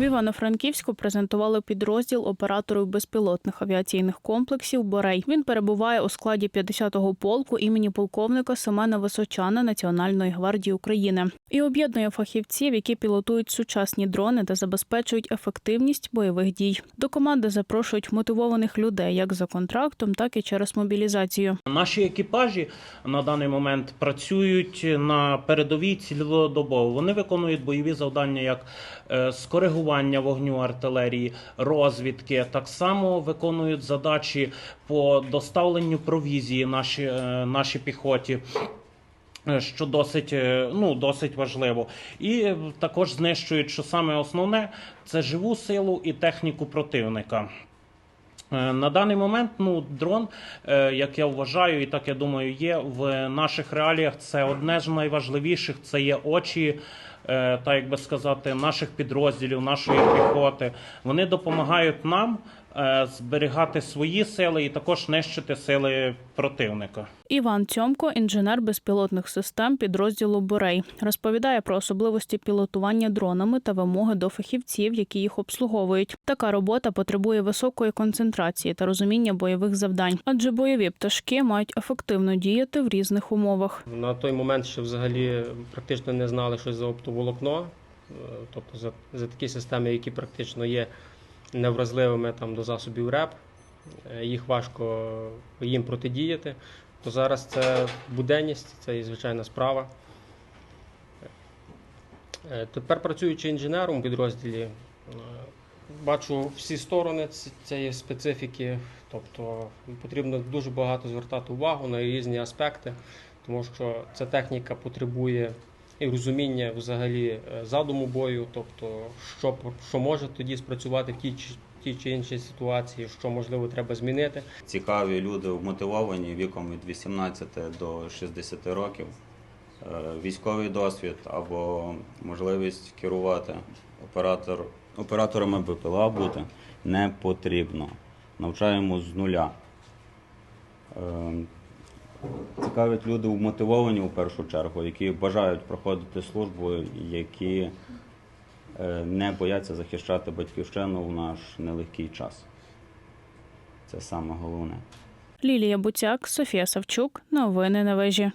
В Івано-Франківську презентували підрозділ операторів безпілотних авіаційних комплексів Борей. Він перебуває у складі 50-го полку імені полковника Семена Височана Національної гвардії України і об'єднує фахівців, які пілотують сучасні дрони та забезпечують ефективність бойових дій. До команди запрошують мотивованих людей як за контрактом, так і через мобілізацію. Наші екіпажі на даний момент працюють на передовій цілодобово. Вони виконують бойові завдання як е, скоригування вогню артилерії, розвідки. Так само виконують задачі по доставленню провізії наші, е, нашій піхоті. е, Що досить, е, ну, досить важливо, і також знищують, що саме основне це живу силу і техніку противника. На даний момент ну, дрон, як я вважаю, і так я думаю, є в наших реаліях. Це одне з найважливіших. Це є очі, так як би сказати, наших підрозділів, нашої піхоти. Вони допомагають нам е, зберігати свої сили і також нищити сили противника. Іван Цьомко, інженер безпілотних систем підрозділу Борей, розповідає про особливості пілотування дронами та вимоги до фахівців, які їх обслуговують. Така робота потребує високої концентрації та розуміння бойових завдань, адже бойові пташки мають ефективно діяти в різних умовах. На той момент ще взагалі практично не знали, що за оптоволокно, е, тобто за, за такі системи, які практично є невразливими там, до засобів РЕП, е, їх важко їм протидіяти. То зараз це буденність, це і звичайна справа. Е, Тепер працюючи інженером у підрозділі, бачу всі сторони цієї специфіки, тобто потрібно дуже багато звертати увагу на різні аспекти тому що ця техніка потребує і розуміння взагалі е, задуму бою, тобто що, що може тоді спрацювати в тій тій чи іншій ситуації, що можливо треба змінити. Цікаві люди вмотивовані віком від 18 до 60 років. Е, Військовий досвід або можливість керувати оператор, операторами БПЛА бути не потрібно. Навчаємо з нуля. Цікавить люди вмотивовані у першу чергу, які бажають проходити службу, які е, не бояться захищати батьківщину в наш нелегкий час. Це саме головне. Лілія Буцяк, Софія Савчук. Новини на вежі.